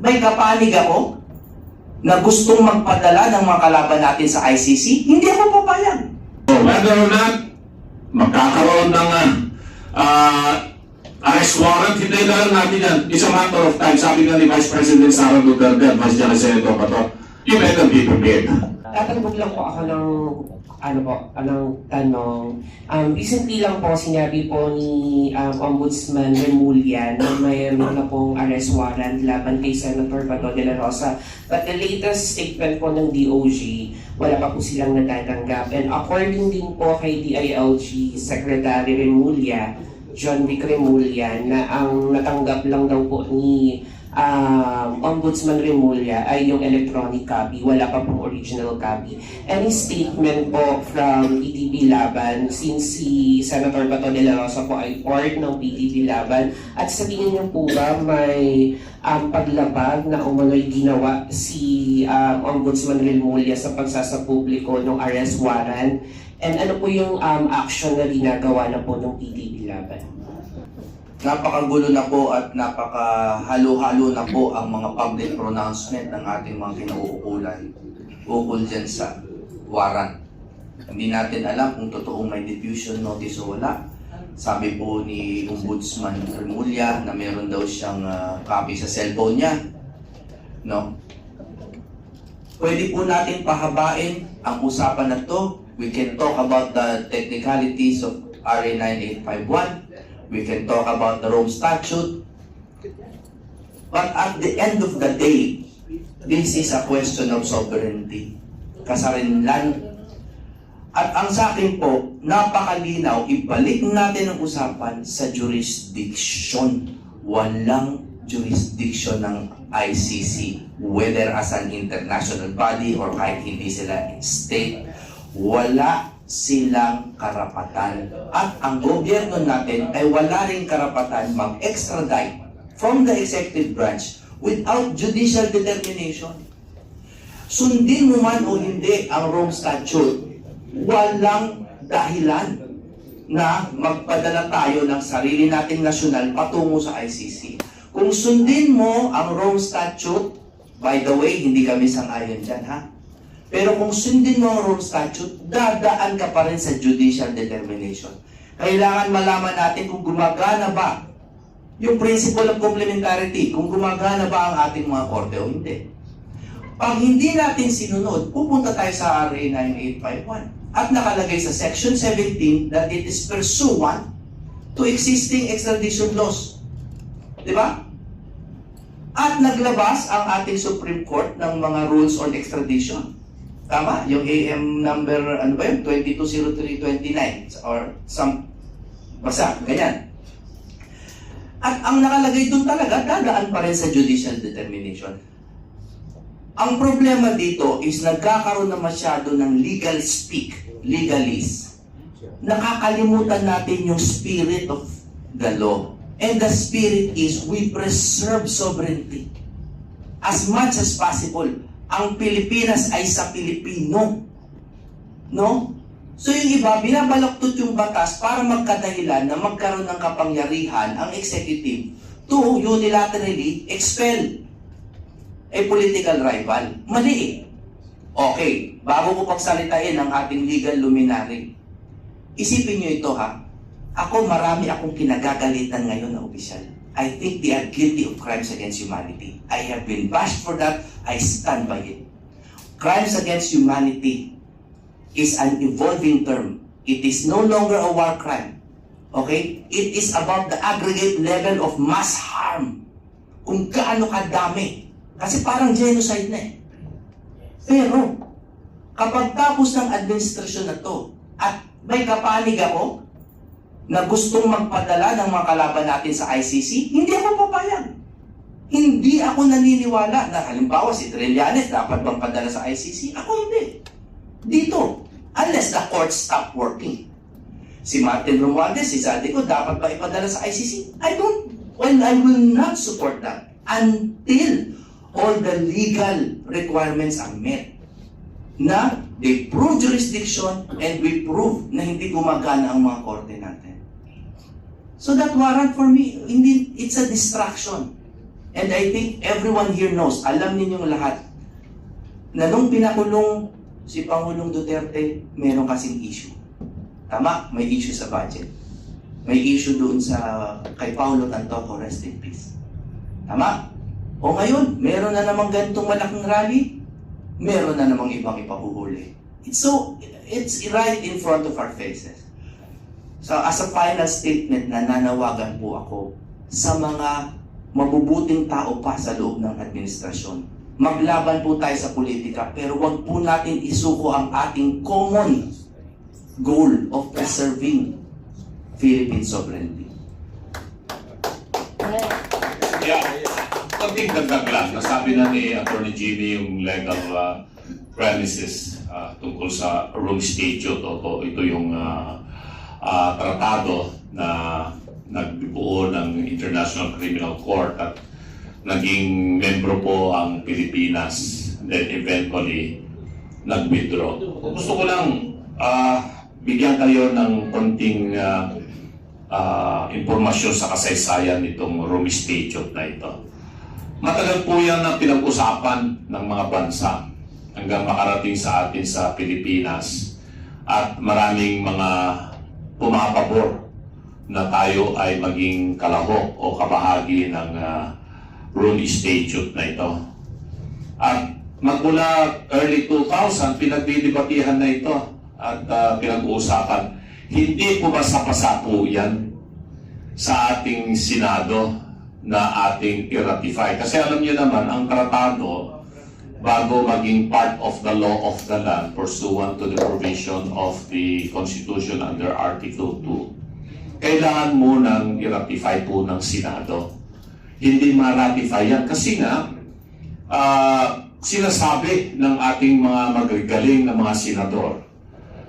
may kapanig ako na gustong magpadala ng mga kalaban natin sa ICC, hindi ako papayag. So, whether or not magkakaroon ng ah, arrest warrant, hindi na lang natin yan. It's a matter of time. Sabi nga ni Vice President Sara Duterte at Vice General Senator Pato, you better be prepared. Tatanggap lang po ako ng ano po, anong tanong. Um, recently lang po sinabi po ni um, Ombudsman Remulla na mayroon na pong arrest warrant laban kay Senator Bato de la Rosa. But the latest statement po ng DOJ, wala pa po silang natatanggap. And according din po kay DILG Secretary Remulla, John Vic Remulla, na ang natanggap lang daw po ni um, Ombudsman Remulla ay yung electronic copy, wala pa pong original copy. Any statement po from PDP Laban, since si Senator Bato de la Rosa po ay part ng PDP Laban, at sa niyo po ba may um, paglabag na umano'y ginawa si um, Ombudsman Remulla sa pagsasapubliko ng arrest warrant? And ano po yung um, action na ginagawa na po ng PDP Laban? Napakagulo na po at napakahalo-halo na po ang mga public pronouncement ng ating mga kinauukulan ukol dyan sa warrant. Hindi natin alam kung totoong may diffusion notice o wala. Sabi po ni Ombudsman Remulla na meron daw siyang ah, copy sa cellphone niya. No? Pwede po natin pahabain ang usapan na to. We can talk about the technicalities of RA 9851. We can talk about the Rome Statute. But at the end of the day, this is a question of sovereignty. Kasarinlan. At ang sa akin po, napakalinaw, ibalik natin ang usapan sa jurisdiction. Walang jurisdiction ng ICC, whether as an international body or kahit hindi sila state, wala silang karapatan. At ang gobyerno natin ay wala rin karapatan mag-extradite from the executive branch without judicial determination. Sundin mo man o hindi ang Rome Statute, walang dahilan na magpadala tayo ng sarili nating nasyonal patungo sa ICC. Kung sundin mo ang Rome Statute, by the way, hindi kami sang-ayon dyan, ha? Pero kung sundin mo ang Rome Statute, dadaan ka pa rin sa judicial determination. Kailangan malaman natin kung gumagana ba yung principle of complementarity, kung gumagana ba ang ating mga korte o hindi. Pag hindi natin sinunod, pupunta tayo sa RA 9851 at nakalagay sa Section 17 that it is pursuant to existing extradition laws. Di ba? At naglabas ang ating Supreme Court ng mga rules on extradition. Tama? Yung AM number, ano ba yun? 220329 or some, basta, ganyan. At ang nakalagay doon talaga, dadaan pa rin sa judicial determination. Ang problema dito is nagkakaroon na masyado ng legal speak, legalese. Nakakalimutan natin yung spirit of the law. And the spirit is we preserve sovereignty. As much as possible, ang Pilipinas ay sa Pilipino. No? So yung iba, binabalaktot yung batas para magkadahilan na magkaroon ng kapangyarihan ang executive to unilaterally expel a political rival. Mali eh. Okay, bago ko pagsalitain ang ating legal luminary, isipin nyo ito ha. Ako marami akong kinagagalitan ngayon na opisyal. I think they are guilty of crimes against humanity. I have been bashed for that. I stand by it. Crimes against humanity is an evolving term. It is no longer a war crime. Okay? It is about the aggregate level of mass harm. Kung gaano kadami. Kasi parang genocide na eh. Pero, kapag tapos ng administrasyon na to, at may kapanig ako na gustong magpadala ng mga kalaban natin sa ICC, hindi ako papayag. Hindi ako naniniwala na halimbawa si Trillanes dapat bang padala sa ICC? Ako hindi. Dito, unless the court stop working. Si Martin Romualdez, si Zadico, dapat ba ipadala sa ICC? I don't, well, I will not support that until all the legal requirements are met. Na they prove jurisdiction and we prove na hindi gumagana ang mga korte natin. So that warrant for me, hindi, it's a distraction. And I think everyone here knows, alam ninyong lahat, na nung pinakulong si Pangulong Duterte, meron kasing issue. Tama, may issue sa budget. May issue doon sa kay Paulo Tantoco, rest in peace. Tama? O ngayon, meron na namang ganitong malaking rally, meron na namang ibang ipahuhuli. It's so, it's right in front of our faces. So as a final statement, nananawagan po ako sa mga mabubuting tao pa sa loob ng administrasyon. Maglaban po tayo sa politika, pero wag po natin isuko ang ating common goal of preserving Philippine sovereignty. Yeah. Konting dagdag lang. Nasabi na ni Attorney Jimmy yung legal uh, premises uh, tungkol sa Rome Statute. O, ito yung uh, uh, tratado na nagbuo ng International Criminal Court at naging membro po ang Pilipinas then eventually nag-withdraw. Gusto ko lang uh, bigyan kayo ng konting uh, ah, impormasyon sa kasaysayan nitong Rome Statute na ito. Matagal po yan na pinag-usapan ng mga bansa hanggang makarating sa atin sa Pilipinas at maraming mga pumapabor na tayo ay maging kalahok o kabahagi ng ah, Rome Statute na ito. At magmula early 2000, pinagdidibatihan na ito at ah, pinag-uusapan. Hindi po basta-basta po yan sa ating Senado na ating i-ratify. Kasi alam niyo naman, ang tratado, bago maging part of the law of the land pursuant to the provision of the Constitution under Article 2, kailangan mo nang i-ratify po ng Senado. Hindi ma-ratify yan kasi nga, ah, sinasabi ng ating mga magagaling na mga senador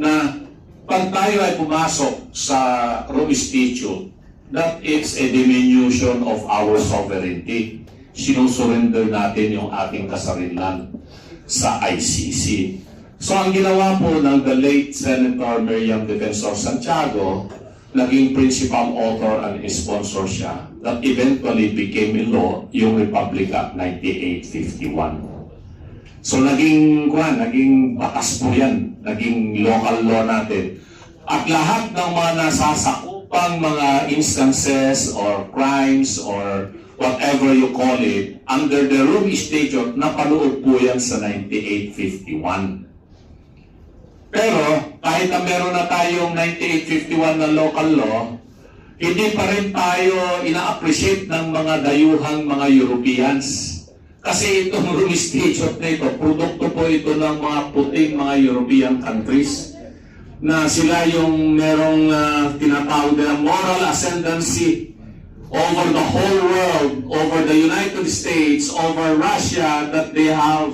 na pag tayo ay pumasok sa Rome Statute, that is a diminution of our sovereignty. Sinusurrender natin yung ating kasarilan sa ICC. So ang ginawa po ng the late Senator Miriam Defensor Santiago, naging principal author and sponsor siya that eventually became a law yung Republic Act 9851. So naging kuan, naging batas po 'yan, naging local law natin. At lahat ng mga nasasakupang mga instances or crimes or whatever you call it, under the Rome Statute, napanood po yan sa 9851. Pero kahit na meron na tayong 9851 na local law, hindi pa rin tayo ina-appreciate ng mga dayuhang mga Europeans. Kasi itong Rome Statute na ito, produkto po ito ng mga puting mga European countries na sila yung merong uh, tinatawag na moral ascendancy over the whole world, over the United States, over Russia, that they have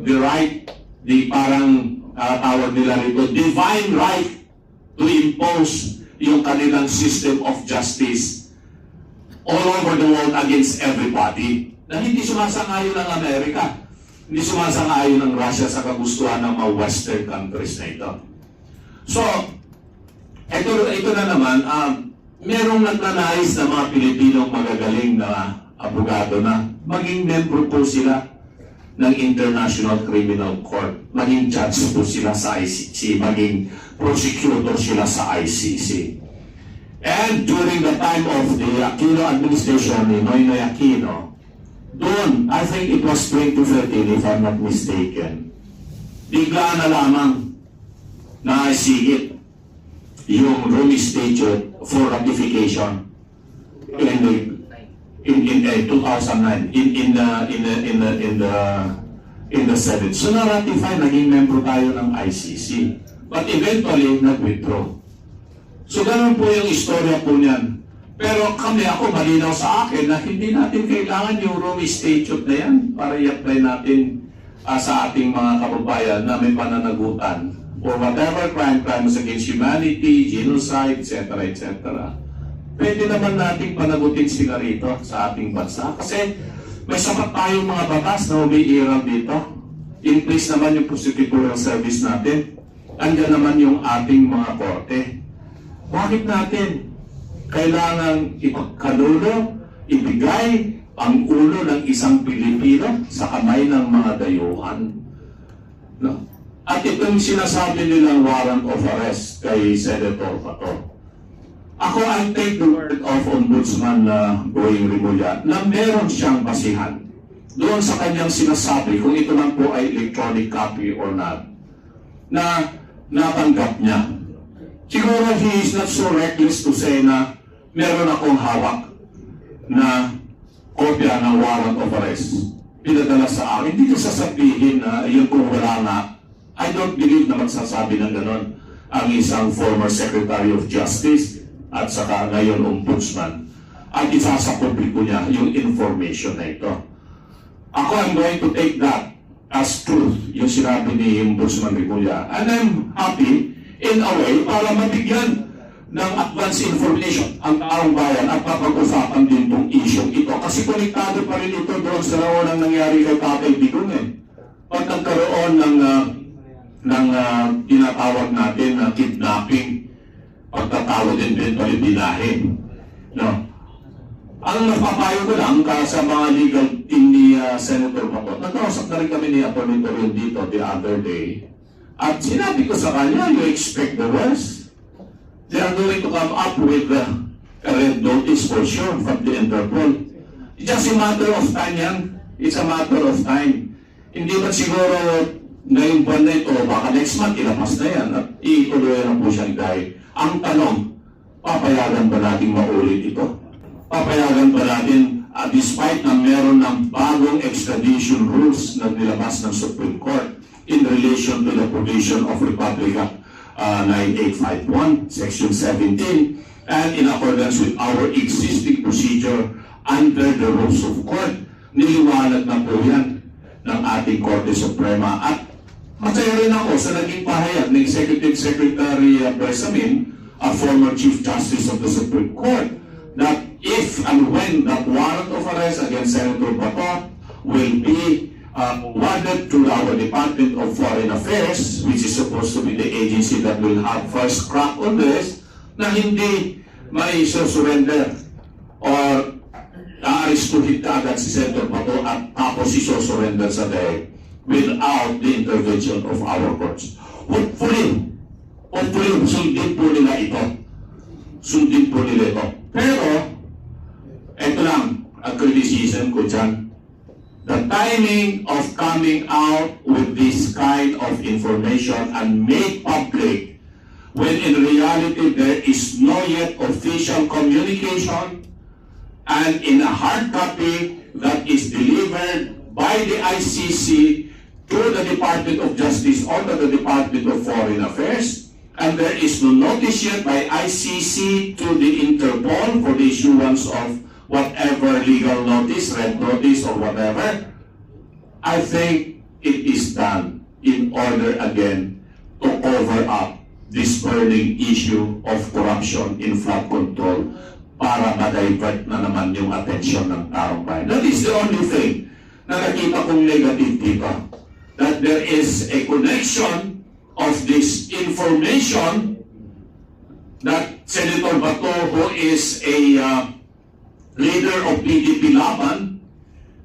the right, the parang uh, tawag nila rito, divine right to impose yung kanilang system of justice all over the world against everybody na hindi sumasang-ayon ng Amerika. Hindi sumasang-ayon ng Russia sa kagustuhan ng mga Western countries na ito. So, ito, ito na naman, um, merong nagnanais na mga Pilipinong magagaling na abogado na maging membro po sila ng International Criminal Court. Maging judge po sila sa ICC, maging prosecutor sila sa ICC. And during the time of the Aquino administration ni Noynoy Aquino, doon, I think it was 2013 if I'm not mistaken, bigla na lamang na sigit yung Rome Statute for ratification in the in in eh, 2009 in in the in the in the in the in the Senate. So na-ratify, naging member tayo ng ICC. But eventually, nag-withdraw. So ganun po yung istorya po niyan. Pero kami ako, malinaw sa akin na hindi natin kailangan yung Rome Statute na yan para i-apply natin ah, sa ating mga kababayan na may pananagutan or whatever crime, crimes against humanity, genocide, etc., etc. Pwede naman nating panagutin sila rito sa ating bansa kasi may sapat tayong mga batas na umiiral dito. In place naman yung prosecutorial service natin. Andiyan naman yung ating mga korte. Bakit natin kailangan ipagkalulo, ibigay, ang ulo ng isang Pilipino sa kamay ng mga dayuhan. No? At itong sinasabi nilang warrant of arrest kay Senator Pato. Ako I take the word of Ombudsman na Boying Rimulya na meron siyang basihan doon sa kanyang sinasabi kung ito man po ay electronic copy or not na natanggap niya. Siguro he is not so reckless to say na meron akong hawak na kopya ng warrant of arrest. Pinadala sa akin. Hindi ko sasabihin na yun kung wala nga. I don't believe na magsasabi ng ganon ang isang former Secretary of Justice at saka ngayon Ombudsman. At isasa publiko niya yung information na ito. Ako, I'm going to take that as truth, yung sinabi ni Ombudsman Rimulya. And I'm happy, in a way, para mabigyan ng advance information ang taong bayan at mapag-usapan din itong issue ito. Kasi konektado pa rin ito doon sa naunang nangyari kay Tatay Digong eh. Pag nagkaroon ng, ah, ng ah, tinatawag natin na kidnapping, pagtatawag pala binahin. No? Ang napapayo ko lang ka sa mga legal team ni ah, Senator Bato, nagkausap na rin kami ni Atty. Torion dito the other day. At sinabi ko sa kanya, you expect the worst. They are going to come up with uh, a red notice for sure from the Interpol. It's just a matter of time yan. It's a matter of time. Hindi ba siguro ngayong buwan na ito, baka next month, ilabas na yan at ituloy na po siyang dahil. Ang tanong, papayagan ba natin maulit ito? Papayagan ba natin, uh, despite na meron ng bagong extradition rules na nilabas ng Supreme Court in relation to the provision of Republic Act uh, 9851, Section 17, and in accordance with our existing procedure under the rules of court, niliwanag na po yan ng ating Korte Suprema at masaya rin ako sa naging pahayag ng Executive Secretary uh, Bersamin, a former Chief Justice of the Supreme Court, that if and when that warrant of arrest against Senator Bato will be uh, awarded to our Department of Foreign Affairs, which is supposed to be the agency that will have first crack on this, na hindi may surrender or aarestuhin ka agad si Senator Bato at tapos isosurrender sa day without the intervention of our courts. Hopefully, hopefully, sundin po nila ito. Sundin po nila ito. Pero, ito lang, ang criticism ko dyan. The timing of coming out with this kind of information and made public when in reality there is no yet official communication and in a hard copy that is delivered by the ICC to the Department of Justice or the Department of Foreign Affairs and there is no notice yet by ICC to the Interpol for the issuance of whatever legal notice, red notice or whatever, I think it is done in order again to cover up this burning issue of corruption in flood control para ma-divert na naman yung atensyon ng taong bayan. That is the only thing na nakita kong negative dito. That there is a connection of this information that Senator Bato, who is a uh, leader of PDP Laban,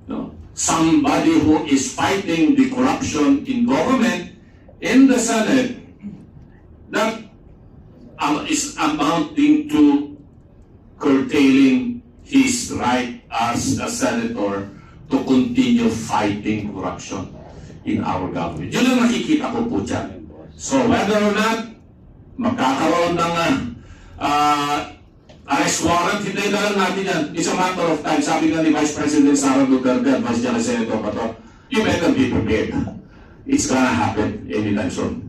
no, somebody who is fighting the corruption in government, in the Senate, that um, is amounting to curtailing his right as a senator to continue fighting corruption in our government. Yun ang nakikita ko po dyan. So whether or not magkakaroon ng uh, arrest warrant, hindi na lang natin yan. It's a matter of time. Sabi nga ni Vice President Sara Duterte at Vice General Senator Pato, you better be prepared. It's gonna happen anytime soon.